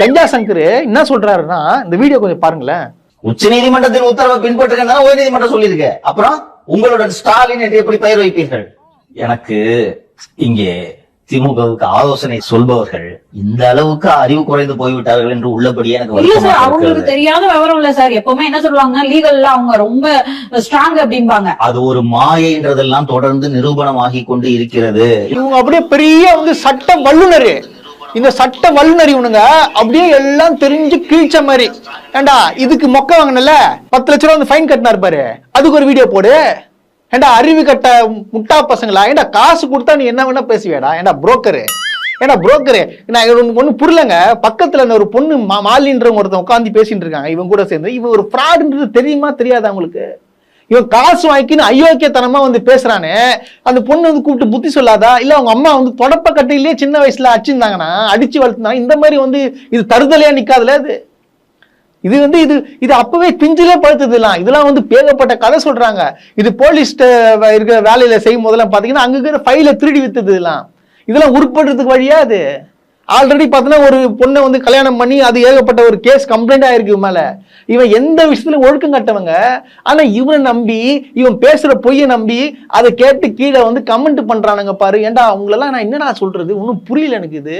கஞ்சா சங்கர் என்ன சொல்றாருன்னா இந்த வீடியோ கொஞ்சம் பாருங்களேன். உச்ச நீதிமன்றத்தின் உத்தரவை பின்பற்றுங்க உயர் நீதிமன்றம் சொல்லியிருக்கு. அப்புறம் உங்களுடன் ஸ்டாலின் என்று எப்படி பெயர் வைப்பீர்கள்? எனக்கு இங்கே திமுகவுக்கு ஆலோசனை சொல்பவர்கள் இந்த அளவுக்கு அறிவு குறைந்து போய்விட்டார்கள் என்று உள்ளபடியே எனக்கு இல்ல சார் அவங்களுக்கு. தெரியாத விவரம் இல்ல சார். எப்பவுமே என்ன சொல்லுவாங்க லீகல்ல அவங்க ரொம்ப ஸ்ட்ராங் அப்படிம்பாங்க. அது ஒரு மாயைன்றதெல்லாம் தொடர்ந்து நிரூபணமாகி கொண்டு இருக்கிறது. இவங்க அப்படியே பெரிய வந்து சட்ட வல்லுநர். இந்த சட்ட வல்லுநர் இவனுங்க அப்படியே எல்லாம் தெரிஞ்சு கீழ்ச்ச மாதிரி. ஏண்டா இதுக்கு மொக்க வாங்கினல பத்து லட்ச ரூபா வந்து ஃபைன் கட்டினாரு பாரு. அதுக்கு ஒரு வீடியோ போடு. ஏண்டா அறிவு கட்ட முட்டா பசங்களா? ஏண்டா காசு கொடுத்தா நீ என்ன வேணா பேசுவேடா ஏண்டா புரோக்கரு ஏன்னா புரோக்கரு நான் ஒன்று புரியலங்க. பக்கத்தில் இந்த ஒரு பொண்ணு மா- மாலின்றவங்க ஒருத்தன் உட்காந்து பேசிட்டு இருக்காங்க. இவன் கூட சேர்ந்து. இவன் ஒரு ஃப்ராடுன்றது தெரியுமா தெரியாதா உங்களுக்கு? இவன் காசு வாங்கிக்கின்னு அயோக்கியத்தனமா வந்து பேசுறானே அந்த பொண்ணு வந்து கூப்பிட்டு புத்தி சொல்லாதா? இல்ல அவங்க அம்மா வந்து தொடப்ப கட்டையிலேயே சின்ன வயசுல அடிச்சிருந்தாங்கன்னா அடிச்சு வளர்த்துனாங்க இந்த மாதிரி வந்து இது தருதலையா நிக்காதுல இது இது வந்து இது இது அப்பவே பிஞ்சிலே படுத்ததுலாம் இதெல்லாம் வந்து பேகப்பட்ட கதை சொல்றாங்க. இது போலீஸ் இருக்கிற வேலையில செய்யும் போதெல்லாம் பாத்தீங்கன்னா அங்க இருக்கிற ஃபைல திருடி வித்தது இதெல்லாம் இதெல்லாம் உருப்படுறதுக்கு வழியா அது? ஆல்ரெடி பார்த்தீங்கன்னா ஒரு பொண்ணை வந்து கல்யாணம் பண்ணி அது ஏகப்பட்ட ஒரு கேஸ் கம்ப்ளைண்ட் ஆயிருக்கு மேலே. இவன் எந்த விஷயத்துல ஒழுக்கம் கட்டவங்க? ஆனா இவனை நம்பி இவன் பேசுற பொய்யை நம்பி அதை கேட்டு கீழே வந்து கமெண்ட் பண்றானுங்க பாரு. ஏன்டா அவங்களெல்லாம் நான் என்னடா சொல்றது? ஒன்றும் புரியல எனக்கு இது.